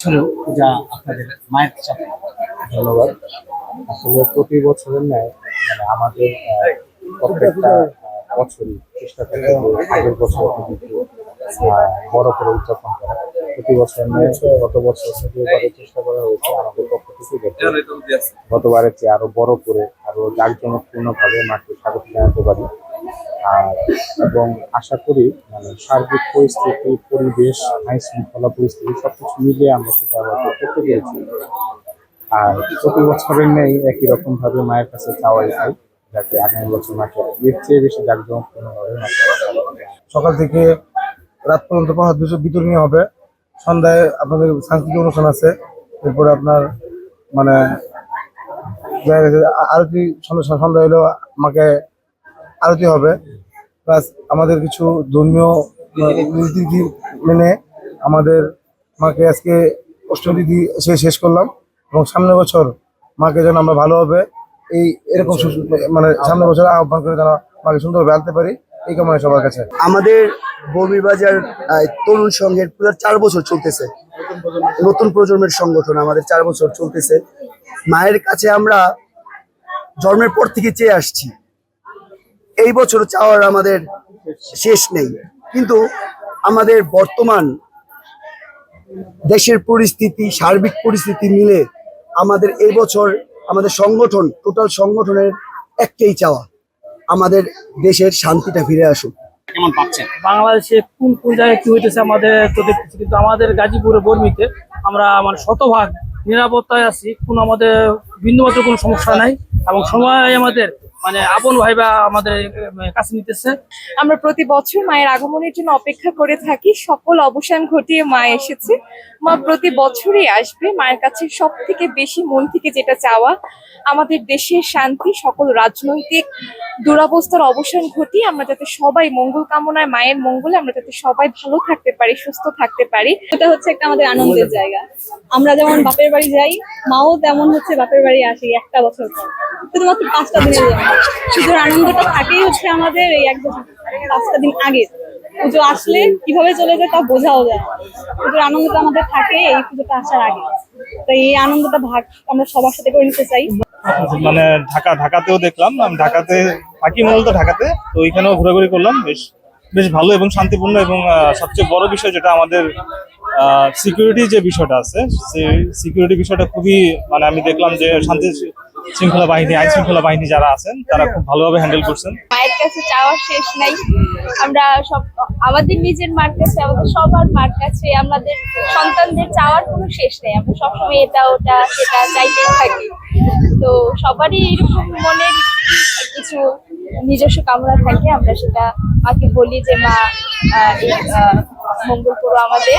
ছিল সাথে ধন্যবাদ। আসলে প্রতি বছরের ন্যায় মানে আমাদের প্রত্যেকটা বছরই চেষ্টা থাকে আগের বছর বড় করে উদযাপন করা। প্রতি বছর ন্যায়, গত বছর থেকে চেষ্টা করা হয়েছে, আমাদের পক্ষ থেকে গতবারের চেয়ে আরও বড় করে, আরও জাঁকজমকপূর্ণ ভাবে মাকে স্বাগত জানাতে পারি। আর, এবং আশা করি মানে সার্বিক পরিস্থিতি, পরিবেশ, আইন শৃঙ্খলা পরিস্থিতি সবকিছু মিলিয়ে আমরা সেটা হয়তো করতে পেরেছি। আর প্রতি বছরের নেই, একই রকম ভাবে মায়ের কাছে চাওয়াই চাই, যাতে আগামী বছর মাকে এর চেয়ে বেশি জাঁকজমকপূর্ণ ভাবে সকাল থেকে রাত পর্যন্ত প্রসাদ বিতরণ- বিতরণী হবে। সন্ধ্যায় আপনাদের সাংস্কৃতিক অনুষ্ঠান আছে। এরপরে আপনার মানে আরতি সন্ধ্যা সন্ধ্যা হলেও আমাকে আরতি হবে। প্লাস আমাদের কিছু ধর্মীয় রীতি মেনে আমাদের মাকে আজকে অষ্টমী তিথি সে শেষ করলাম এবং সামনের বছর মাকে যেন আমরা ভালোভাবে এই এরকম মানে সামনের বছর আহ্বান করে যেন মাকে সুন্দরভাবে আনতে পারি, এই কামনা সবার কাছে। আমাদের বাজার তরুণ সংঘের পুরো চার বছর চলতেছে। নতুন প্রজন্মের সংগঠন আমাদের চার বছর চলতেছে। মায়ের কাছে আমরা জন্মের পর থেকে চেয়ে আসছি। এই বছর চাওয়ার আমাদের শেষ নেই। কিন্তু আমাদের বর্তমান দেশের পরিস্থিতি সার্বিক পরিস্থিতি মিলে আমাদের এই বছর আমাদের সংগঠন টোটাল সংগঠনের একটাই চাওয়া আমাদের দেশের শান্তিটা ফিরে আসুক। কেমন পাচ্ছেন? বাংলাদেশে কোন কোন জায়গায় কি হইতেছে আমাদের তো দেখতেছি কিন্তু আমাদের গাজীপুরে বর্মিতে আমরা মানে শতভাগ নিরাপত্তায় আছি কোনো আমাদের বিন্দুমাত্র কোনো সমস্যা নাই এবং সময় আমাদের মানে আপন ভাইবা আমাদের কাছে নিতেছে। আমরা প্রতি বছর মায়ের আগমনের জন্য অপেক্ষা করে থাকি। সকল অবসান ঘটিয়ে মা এসেছে। মা প্রতি বছরই আসবে, মায়ের কাছে সব থেকে বেশি মন থেকে যেটা চাওয়া, আমাদের দেশের শান্তি, সকল রাজনৈতিক দুরবস্থার অবসান ঘটিয়ে আমরা যাতে সবাই মঙ্গল কামনায়, মায়ের মঙ্গলে আমরা যাতে সবাই ভালো থাকতে পারি, সুস্থ থাকতে পারি, এটা হচ্ছে একটা আমাদের আনন্দের জায়গা। আমরা যেমন বাপের বাড়ি যাই, মাও তেমন হচ্ছে বাপের বাড়ি আসি একটা বছর পর। শুধুমাত্র পাঁচটা দিনের জন্য। শুধু আনন্দটা থাকেই হচ্ছে আমাদের এই এক বছর, পাঁচটা দিন আগে পুজো আসলে কীভাবে চলে যায় তা বোঝাও যায় পুজোর আনন্দটা আমাদের থাকে এই পুজোটা আসার আগে। তাই এই আনন্দটা ভাগ আমরা সবার সাথে করে নিতে চাই। মানে ঢাকা, ঢাকাতেও দেখলাম, আমি ঢাকাতে থাকি মূলত ঢাকাতে, তো ওইখানেও ঘোরাঘুরি করলাম, বেশ বেশ ভালো এবং শান্তিপূর্ণ এবং সবচেয়ে বড় বিষয় যেটা আমাদের সিকিউরিটি যে বিষয়টা আছে, সেই সিকিউরিটি বিষয়টা খুবই মানে আমি দেখলাম যে শান্তি শৃঙ্খলা বাহিনী, আইন শৃঙ্খলা বাহিনী যারা আছেন, তারা খুব ভালোভাবে হ্যান্ডেল করছেন। মায়ের কাছে চাওয়ার শেষ নাই। আমরা সব, আমাদের নিজের মার কাছে, আমাদের সবার মার কাছে, আমাদের সন্তানদের চাওয়ার কোনো শেষ নেই। আমরা সবসময় এটা, ওটা, সেটা চাইতেই থাকি। তো সবারই এরকম মনের কিছু নিজস্ব কামনা থাকে, আমরা সেটা মাকে বলি যে, মা মঙ্গল করো আমাদের।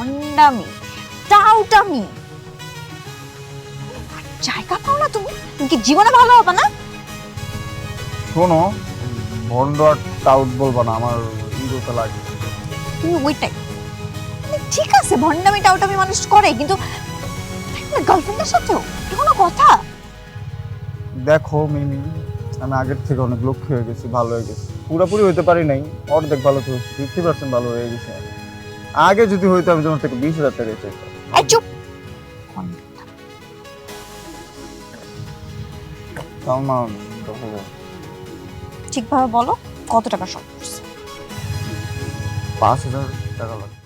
ভণ্ডামি টাউটামি জায়গা পাও না তুমি? তুমি কি জীবনে ভালো হবে না? শোনো ভন্ড আর টাউট বলব না আমার ইগোতে লাগে। তুমি ওইটাই। মানে ঠিক আছে ভণ্ডামি টাউটামি মানুষ করে কিন্তু গার্লফ্রেন্ডের সাথেও কোনো কথা? দেখো মিমি আমি আগের থেকে অনেক লক্ষ্য হয়ে গেছি ভালো হয়ে গেছি। পুরোপুরি হইতে পারি নাই অর্ধেক ভালো তো ফিফটি পার্সেন্ট ভালো হয়ে গেছে আগে যদি হইতো আমি তোমার থেকে বিশ হাজার টাকা চাইতাম। এই চুপ। দশ হাজার। ঠিকভাবে বলো কত টাকা শর্ট পাঁচ হাজার টাকা লাগবে।